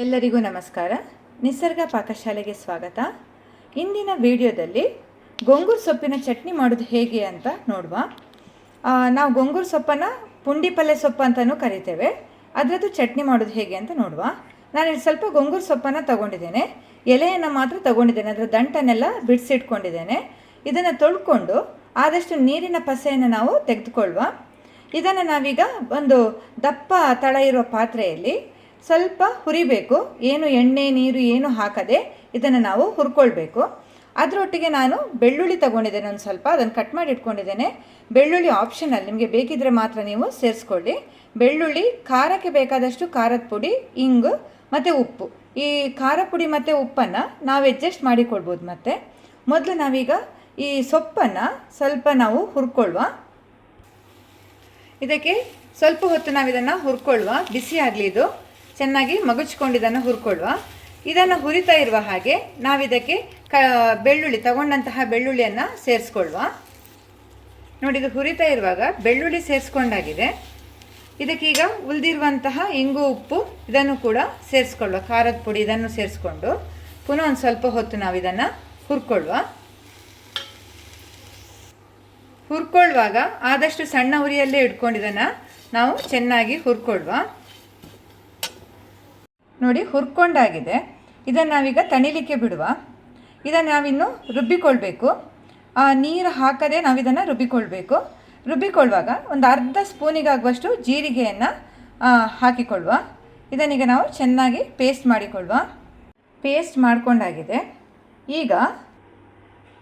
ಎಲ್ಲರಿಗೂ ನಮಸ್ಕಾರ. ನಿಸರ್ಗ ಪಾಕಶಾಲೆಗೆ ಸ್ವಾಗತ. ಇಂದಿನ ವಿಡಿಯೋದಲ್ಲಿ ಗೊಂಗೂರು ಸೊಪ್ಪಿನ ಚಟ್ನಿ ಮಾಡೋದು ಹೇಗೆ ಅಂತ ನೋಡುವ. ನಾವು ಗೊಂಗೂರು ಸೊಪ್ಪನ್ನು ಪುಂಡಿ ಪಲ್ಯ ಸೊಪ್ಪು ಅಂತಲೂ ಕರಿತೇವೆ. ಅದರದ್ದು ಚಟ್ನಿ ಮಾಡೋದು ಹೇಗೆ ಅಂತ ನೋಡುವ. ನಾನು ಸ್ವಲ್ಪ ಗೊಂಗೂರು ಸೊಪ್ಪನ್ನು ತಗೊಂಡಿದ್ದೇನೆ. ಎಲೆಯನ್ನು ಮಾತ್ರ ತಗೊಂಡಿದ್ದೇನೆ. ಅದರ ದಂಟನ್ನೆಲ್ಲ ಬಿಡಿಸಿಟ್ಕೊಂಡಿದ್ದೇನೆ. ಇದನ್ನು ತೊಳ್ಕೊಂಡು ಆದಷ್ಟು ನೀರಿನ ಪಸೆಯನ್ನು ನಾವು ತೆಗೆದುಕೊಳ್ಳುವ ಇದನ್ನು ನಾವೀಗ ಒಂದು ದಪ್ಪ ತಳ ಇರುವ ಪಾತ್ರೆಯಲ್ಲಿ ಸ್ವಲ್ಪ ಹುರಿಬೇಕು. ಏನು ಎಣ್ಣೆ, ನೀರು ಏನು ಹಾಕದೆ ಇದನ್ನು ನಾವು ಹುರ್ಕೊಳ್ಬೇಕು. ಅದರೊಟ್ಟಿಗೆ ನಾನು ಬೆಳ್ಳುಳ್ಳಿ ತಗೊಂಡಿದ್ದೇನೆ ಒಂದು ಸ್ವಲ್ಪ, ಅದನ್ನು ಕಟ್ ಮಾಡಿ ಇಟ್ಕೊಂಡಿದ್ದೇನೆ. ಬೆಳ್ಳುಳ್ಳಿ ಆಪ್ಷನಲ್ ನಿಮಗೆ ಬೇಕಿದ್ರೆ ಮಾತ್ರ ನೀವು ಸೇರಿಸ್ಕೊಳ್ಳಿ. ಬೆಳ್ಳುಳ್ಳಿ, ಖಾರಕ್ಕೆ ಬೇಕಾದಷ್ಟು ಖಾರದ ಪುಡಿ, ಇಂಗು ಮತ್ತು ಉಪ್ಪು. ಈ ಖಾರ ಪುಡಿ ಮತ್ತು ಉಪ್ಪನ್ನು ನಾವು ಅಡ್ಜಸ್ಟ್ ಮಾಡಿಕೊಳ್ಬೋದು ಮತ್ತೆ. ಮೊದಲು ನಾವೀಗ ಈ ಸೊಪ್ಪನ್ನು ಸ್ವಲ್ಪ ನಾವು ಹುರ್ಕೊಳ್ಳುವ ಇದಕ್ಕೆ ಸ್ವಲ್ಪ ಹೊತ್ತು ನಾವು ಇದನ್ನು ಹುರ್ಕೊಳ್ಳುವ ಬಿಸಿ ಆಗಲಿ ಇದು. ಚೆನ್ನಾಗಿ ಮಗುಚ್ಕೊಂಡು ಇದನ್ನು ಹುರ್ಕೊಳ್ಳುವ. ಇದನ್ನು ಹುರಿತಾ ಇರುವ ಹಾಗೆ ನಾವಿದಕ್ಕೆ ಕ, ಬೆಳ್ಳುಳ್ಳಿ, ತಗೊಂಡಂತಹ ಬೆಳ್ಳುಳ್ಳಿಯನ್ನು ಸೇರಿಸ್ಕೊಳ್ಳುವ ನೋಡಿ, ಇದು ಹುರಿತಾ ಇರುವಾಗ ಬೆಳ್ಳುಳ್ಳಿ ಸೇರಿಸ್ಕೊಂಡಾಗಿದೆ. ಇದಕ್ಕೀಗ ಉಳಿದಿರುವಂತಹ ಇಂಗು, ಉಪ್ಪು ಇದನ್ನು ಕೂಡ ಸೇರಿಸ್ಕೊಳ್ಳುವ. ಖಾರದ ಪುಡಿ ಇದನ್ನು ಸೇರಿಸ್ಕೊಂಡು ಪುನಃ ಒಂದು ಸ್ವಲ್ಪ ಹೊತ್ತು ನಾವು ಇದನ್ನು ಹುರ್ಕೊಳ್ಳುವ. ಹುರ್ಕೊಳ್ಳುವಾಗ ಆದಷ್ಟು ಸಣ್ಣ ಉರಿಯಲ್ಲೇ ಇಟ್ಕೊಂಡು ನಾವು ಚೆನ್ನಾಗಿ ಹುರ್ಕೊಳ್ಳುವ. ನೋಡಿ ಹುರ್ಕೊಂಡಾಗಿದೆ. ಇದನ್ನು ನಾವೀಗ ತಣಿಲಿಕ್ಕೆ ಬಿಡುವ. ಇದನ್ನು ನಾವಿನ್ನು ರುಬ್ಬಿಕೊಳ್ಬೇಕು. ನೀರು ಹಾಕದೆ ನಾವಿದನ್ನು ರುಬ್ಬಿಕೊಳ್ಬೇಕು. ರುಬ್ಬಿಕೊಳ್ಳುವಾಗ ಒಂದು ಅರ್ಧ ಸ್ಪೂನಿಗಾಗುವಷ್ಟು ಜೀರಿಗೆಯನ್ನು ಹಾಕಿಕೊಳ್ಳುವ. ಇದನ್ನೀಗ ನಾವು ಚೆನ್ನಾಗಿ ಪೇಸ್ಟ್ ಮಾಡಿಕೊಳ್ಳುವ. ಪೇಸ್ಟ್ ಮಾಡಿಕೊಂಡಾಗಿದೆ. ಈಗ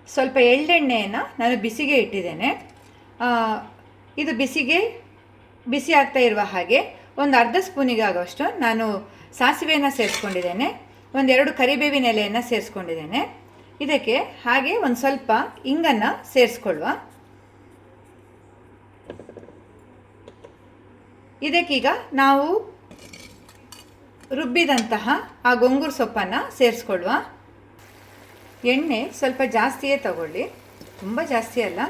ಸ್ವಲ್ಪ ಎಳ್ಳೆಣ್ಣೆಯನ್ನು ನಾನು ಬಿಸಿಗೆ ಇಟ್ಟಿದ್ದೇನೆ. ಇದು ಬಿಸಿಗೆ, ಬಿಸಿ ಆಗ್ತಾ ಇರುವ ಹಾಗೆ ಒಂದು ಅರ್ಧ ಸ್ಪೂನಿಗಾಗೋಷ್ಟು ನಾನು ಸಾಸಿವೆಯನ್ನು ಸೇರಿಸ್ಕೊಂಡಿದ್ದೇನೆ. ಒಂದೆರಡು ಕರಿಬೇವಿನ ಎಲೆಯನ್ನು ಸೇರಿಸ್ಕೊಂಡಿದ್ದೇನೆ. ಇದಕ್ಕೆ ಹಾಗೆ ಒಂದು ಸ್ವಲ್ಪ ಇಂಗನ್ನು ಸೇರಿಸ್ಕೊಳ್ಳುವ ಇದಕ್ಕೀಗ ನಾವು ರುಬ್ಬಿದಂತಹ ಆ ಗೊಂಗೂರು ಸೊಪ್ಪನ್ನು ಸೇರಿಸ್ಕೊಳ್ಳುವ ಎಣ್ಣೆ ಸ್ವಲ್ಪ ಜಾಸ್ತಿಯೇ ತಗೊಳ್ಳಿ. ತುಂಬ ಜಾಸ್ತಿ ಅಲ್ಲ.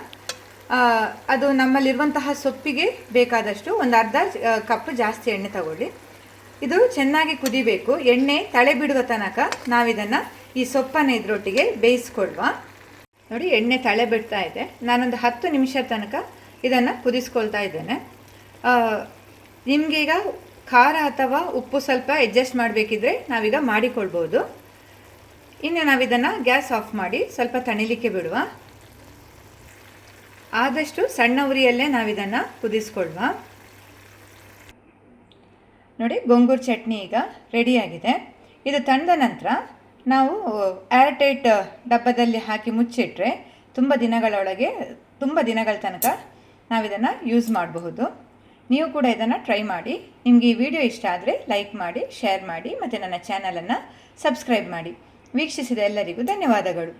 ಅದು ನಮ್ಮಲ್ಲಿರುವಂತಹ ಸೊಪ್ಪಿಗೆ ಬೇಕಾದಷ್ಟು ಒಂದು ಅರ್ಧ ಕಪ್ ಜಾಸ್ತಿ ಎಣ್ಣೆ ತಗೊಳ್ಳಿ. ಇದು ಚೆನ್ನಾಗಿ ಕುದಿಬೇಕು. ಎಣ್ಣೆ ತಳೆ ಬಿಡುವ ತನಕ ನಾವಿದನ್ನು ಈ ಸೊಪ್ಪನ್ನು ಇದರೊಟ್ಟಿಗೆ ಬೇಯಿಸ್ಕೊಳ್ಳುವ ನೋಡಿ, ಎಣ್ಣೆ ತಳೆ ಬಿಡ್ತಾ ಇದೆ. ನಾನೊಂದು ಹತ್ತು ನಿಮಿಷ ತನಕ ಇದನ್ನು ಕುದಿಸ್ಕೊಳ್ತಾ ಇದ್ದೇನೆ. ನಿಮಗೀಗ ಖಾರ ಅಥವಾ ಉಪ್ಪು ಸ್ವಲ್ಪ ಅಡ್ಜಸ್ಟ್ ಮಾಡಬೇಕಿದ್ರೆ ನಾವೀಗ ಮಾಡಿಕೊಳ್ಬೋದು. ಇನ್ನು ನಾವಿದನ್ನು ಗ್ಯಾಸ್ ಆಫ್ ಮಾಡಿ ಸ್ವಲ್ಪ ತಣಿಲಿಕ್ಕೆ ಬಿಡುವ. ಆದಷ್ಟು ಸಣ್ಣ ಉರಿಯಲ್ಲೇ ನಾವಿದನ್ನು ಕುದಿಸ್ಕೊಳ್ವಾ. ನೋಡಿ, ಗೊಂಗೂರು ಚಟ್ನಿ ಈಗ ರೆಡಿಯಾಗಿದೆ ಇದು ತಂದ ನಂತರ ನಾವು ಏರ್ಟೈಟ್ ಡಬ್ಬದಲ್ಲಿ ಹಾಕಿ ಮುಚ್ಚಿಟ್ರೆ ತುಂಬ ದಿನಗಳೊಳಗೆ ತುಂಬ ದಿನಗಳ ತನಕ ನಾವಿದನ್ನು ಯೂಸ್ ಮಾಡಬಹುದು. ನೀವು ಕೂಡ ಇದನ್ನು ಟ್ರೈ ಮಾಡಿ. ನಿಮಗೆ ಈ ವಿಡಿಯೋ ಇಷ್ಟ ಆದರೆ ಲೈಕ್ ಮಾಡಿ ಶೇರ್ ಮಾಡಿ, ಮತ್ತು ನನ್ನ ಚಾನಲನ್ನು ಸಬ್ಸ್ಕ್ರೈಬ್ ಮಾಡಿ. ವೀಕ್ಷಿಸಿದ ಎಲ್ಲರಿಗೂ ಧನ್ಯವಾದಗಳು.